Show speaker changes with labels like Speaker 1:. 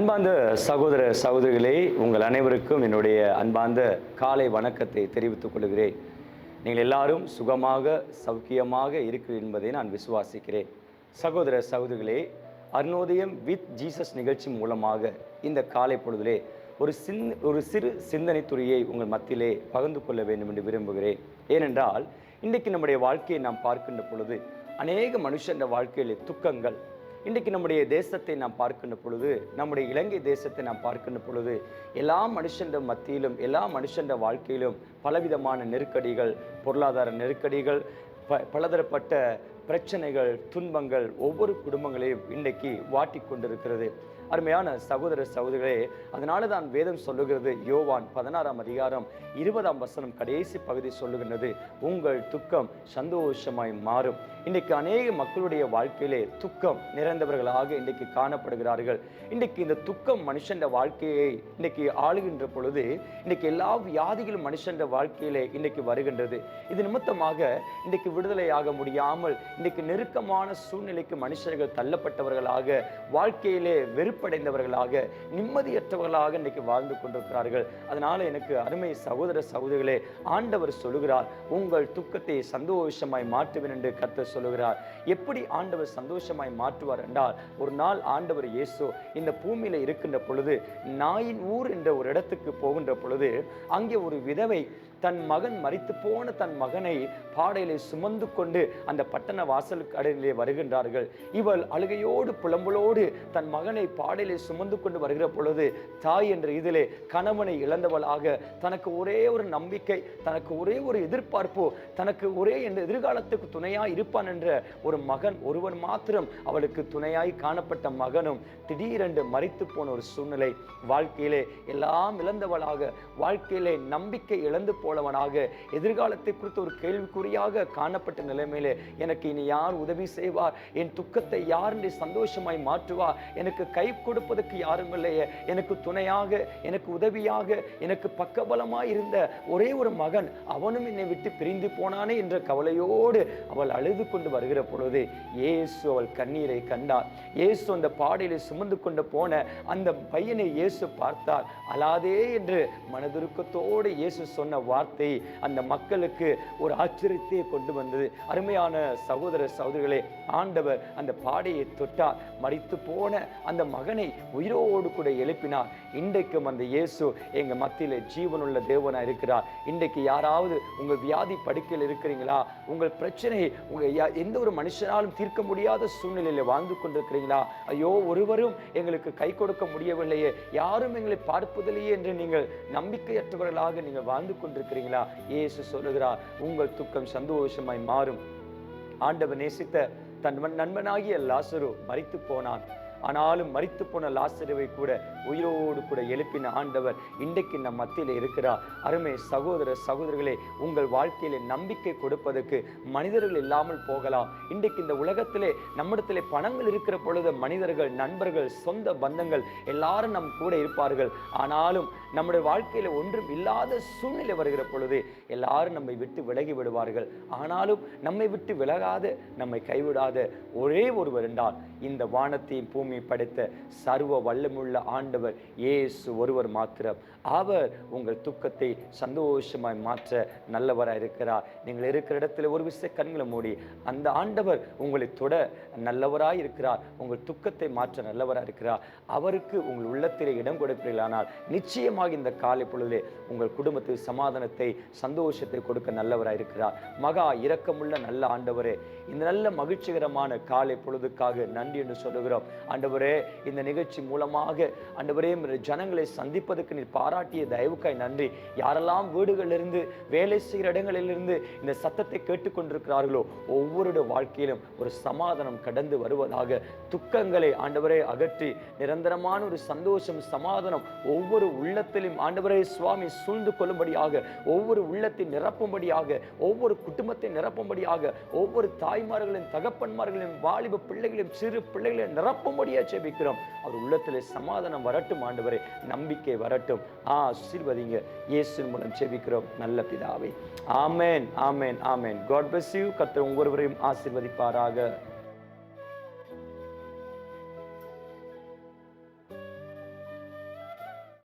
Speaker 1: சகோதரிகளே உங்கள் அனைவருக்கும் என்னுடைய அன்பார்ந்த காலை வணக்கத்தை தெரிவித்துக் கொள்கிறேன். நீங்கள் எல்லாரும் சுகமாக சௌக்கியமாக இருக்கிறீர்கள் என்பதை நான் விசுவாசிக்கிறேன். சகோதர சகோதரிகளே அருணோதயம் வித் ஜீசஸ் நிகழ்ச்சி மூலமாக இந்த காலை பொழுதிலே ஒரு சின் ஒரு சிறு சிந்தனை துறையை உங்கள் மத்தியிலே பகிர்ந்து கொள்ள வேண்டும் என்று விரும்புகிறேன். ஏனென்றால் இன்றைக்கு நம்முடைய வாழ்க்கையை நாம் பார்க்கின்ற பொழுது அநேக மனுஷன்ற வாழ்க்கையிலே துக்கங்கள் இன்றைக்கு நம்முடைய தேசத்தை நாம் பார்க்கின்ற பொழுது நம்முடைய இலங்கை தேசத்தை நாம் பார்க்கின்ற பொழுது எல்லா மனுஷன்ற மத்தியிலும் எல்லா மனுஷன்ற வாழ்க்கையிலும் பலவிதமான நெருக்கடிகள் பொருளாதார நெருக்கடிகள் ப பலதரப்பட்ட பிரச்சனைகள் துன்பங்கள் ஒவ்வொரு குடும்பங்களையும் இன்றைக்கு வாட்டி கொண்டிருக்கிறது. அருமையான சகோதர சகோதரிகளே அதனால தான் வேதம் சொல்லுகிறது யோவான் பதினாறாம் அதிகாரம் இருபதாம் வசனம் கடைசி பகுதி சொல்லுகின்றது உங்கள் துக்கம் சந்தோஷமாய் மாறும். இன்றைக்கு அநேக மக்களுடைய வாழ்க்கையிலே துக்கம் நிறைந்தவர்களாக இன்றைக்கு காணப்படுகிறார்கள். இன்றைக்கு இந்த துக்கம் மனுஷன் வாழ்க்கையை இன்றைக்கு ஆளுகின்ற பொழுது இன்றைக்கு எல்லா வியாதிகளும் மனுஷன் வாழ்க்கையிலே இன்றைக்கு வருகின்றது. இது நிமித்தமாக இன்றைக்கு விடுதலையாக முடியாமல் இன்றைக்கு நெருக்கமான சூழ்நிலைக்கு மனுஷர்கள் தள்ளப்பட்டவர்களாக வாழ்க்கையிலே வெறுப்பு வெறுப்படைந்தவர்களாக நிம்மதியற்றவர்களாக இன்றைக்கு வாழ்ந்து கொண்டிருக்கிறார்கள். அதனால எனக்கு அருமை சகோதர சகோதரிகளே ஆண்டவர் சொல்லுகிறார் உங்கள் துக்கத்தை சந்தோஷமாய் மாற்றுவேன் என்று கர்த்தர் சொல்லுகிறார். எப்படி ஆண்டவர் சந்தோஷமாய் மாற்றுவார் என்றால் ஒரு நாள் ஆண்டவர் இயேசு இந்த பூமியில் இருக்கின்ற பொழுது நாயின் ஊர் என்ற ஒரு இடத்துக்கு போகின்ற பொழுது அங்கே ஒரு விதவை தன் மகன் மறித்து போன தன் மகனை பாடையிலே சுமந்து கொண்டு அந்த பட்டண வாசல் கடையிலே வருகின்றார்கள். இவள் அழுகையோடு புலம்பலோடு தன் மகனை பாடையிலே சுமந்து கொண்டு வருகிற பொழுது தாய் என்ற இதிலே கணவனை இழந்தவளாக தனக்கு ஒரே ஒரு நம்பிக்கை தனக்கு ஒரே ஒரு எதிர்பார்ப்பு தனக்கு ஒரே என்ற எதிர்காலத்துக்கு துணையாய் இருப்பான் என்ற ஒரு மகன் ஒருவன் மாத்திரம் அவளுக்கு துணையாய் காணப்பட்ட மகனும் திடீரென்று மறித்து போன ஒரு சூழ்நிலை. வாழ்க்கையிலே எல்லாம் இழந்தவளாக வாழ்க்கையிலே நம்பிக்கை இழந்து போலவனாக எதிர்காலத்தை குறித்து ஒரு கேள்விக்குறியாக காணப்பட்ட நிலைமையிலே எனக்கு இனி யார் உதவி செய்வார்? என் துக்கத்தை யார் என்று சந்தோஷமாய் மாற்றுவார்? எனக்கு கை கொடுப்பதற்கு யாரும் இல்லையே. எனக்கு துணையாக எனக்கு உதவியாக எனக்கு பக்கபலமாய் இருந்த ஒரே ஒரு மகன் அவனும் என்னை விட்டு பிரிந்து போனானே என்ற கவலையோடு அவள் அழுது கொண்டு வருகிற பொழுது இயேசு அவள் கண்ணீரை கண்டார். இயேசு அந்த பாடையிலே சுமந்து கொண்டு போன அந்த பையனை இயேசு பார்த்தார். அலாதே என்று மனதுருக்கத்தோடு இயேசு சொன்ன வார்த்தை அந்த மக்களுக்கு ஒரு ஆச்சரியத்தை கொண்டு வந்தது. அருமையான சகோதர சகோதரிகளே ஆண்டவர் அந்த பாடையை தொட்டார். மறித்து போன அந்த மகனை உயிரோடு கூட எழுப்பினார். இன்றைக்கும் அந்த இயேசு எங்க மத்தியில் ஜீவனுள்ள தேவனா இருக்கிறார். இன்றைக்கு யாராவது உங்க வியாதி படுக்கையில் இருக்கிறீங்களா? உங்கள் பிரச்சனை உங்க எந்த ஒரு மனுஷனாலும் தீர்க்க முடியாத சூழ்நிலையில வாழ்ந்து கொண்டிருக்கிறீங்களா? ஐயோ ஒருவரும் எங்களுக்கு கை கொடுக்க முடியவில்லையே. யாரும் எங்களை பார்ப்பதில்லையே என்று நீங்கள் நம்பிக்கையற்றவர்களாக நீங்கள் வாழ்ந்து இருக்கிறீங்களா? இயேசு சொல்லுகிறார் உங்கள் துக்கம் சந்தோஷமாய் மாறும். ஆண்டவன் நேசித்த தன் நண்பனாகிய லாசரு மறித்து போனான். ஆனாலும் மறித்து போன லாசருவை கூட உயிரோடு கூட எழுப்பின ஆண்டவர் இன்றைக்கு நம் மத்தியில் இருக்கிறார். அருமை சகோதர சகோதரர்களே உங்கள் வாழ்க்கையில நம்பிக்கை கொடுப்பதற்கு மனிதர்கள் இல்லாமல் போகலாம். இன்றைக்கு இந்த உலகத்திலே நம்மிடத்திலே பணங்கள் இருக்கிற பொழுது மனிதர்கள் நண்பர்கள் சொந்த பந்தங்கள் எல்லாரும் நம் கூட இருப்பார்கள். ஆனாலும் நம்முடைய வாழ்க்கையில ஒன்றும் இல்லாத சூழ்நிலை வருகிற பொழுது எல்லாரும் நம்மை விட்டு விலகி விடுவார்கள். ஆனாலும் நம்மை விட்டு விலகாத நம்மை கைவிடாத. ஒரே ஒருவர் என்றால் இந்த வானத்தையும் பூமி பூமி படைத்த சர்வ வல்லமுள்ள ஆண்டவர் இயேசு ஒருவர் மாத்திரம். அவர் உங்கள் துக்கத்தை சந்தோஷமாய் மாற்ற நல்லவராக இருக்கிறார். நீங்கள் இருக்கிற இடத்துல ஒரு விஷய கண்களை மூடி அந்த ஆண்டவர் உங்களை தொட நல்லவராக இருக்கிறார். உங்கள் துக்கத்தை மாற்ற நல்லவராக இருக்கிறார். அவருக்கு உங்கள் உள்ளத்திலே இடம் கொடுப்பீர்களானால் நிச்சயமாக இந்த காலை பொழுதிலே உங்கள் குடும்பத்தில் சமாதானத்தை சந்தோஷத்தை கொடுக்க நல்லவராக இருக்கிறார். மகா இரக்கமுள்ள நல்ல ஆண்டவரே இந்த நல்ல மகிழ்ச்சிகரமான காலை பொழுதுக்காக நன்றி என்று சொல்லுகிறோம். ஆண்டவரே இந்த நிகழ்ச்சி மூலமாக ஆண்டவரே ஜனங்களை சந்திப்பதற்கு நீர் பாராட்டிய தயவுக்காய் நன்றி. யாரெல்லாம் வீடுகளிலிருந்து வேலை செய்கிற இடங்களிலிருந்து இந்த சத்தத்தை கேட்டுக்கொண்டிருக்கிறார்களோ ஒவ்வொருடைய வாழ்க்கையிலும் ஒரு சமாதானம் கடந்து வருவதாக துக்கங்களை ஆண்டவரே அகற்றி நிரந்தரமான ஒரு சந்தோஷம் சமாதானம் ஒவ்வொரு உள்ளத்திலும் ஆண்டவரே சுவாமி சூழ்ந்து கொள்ளும்படியாக ஒவ்வொரு உள்ளத்தை நிரப்பும்படியாக ஒவ்வொரு குடும்பத்தை நிரப்பும்படியாக ஒவ்வொரு தாய்மார்களின் தகப்பன்மார்களின் வாலிப பிள்ளைகளையும் சிறு பிள்ளைகளையும் நிரப்பும்படியாக ஜெபிக்கிறோம் அவர் உள்ளத்திலே சமாதானம் வரட்டும் ஆண்டவரே. நம்பிக்கை வரட்டும். ஆ ஆசீர்வதிங்க. இயேசு மூலம் ஜெபிக்கிறோம். நல்ல பிதாவை. ஆமேன் ஆமேன் ஆமேன். காட் பிளஸ் யூ கத்த ஒவ்வொருவரையும் ஆசீர்வதிப்பாராக.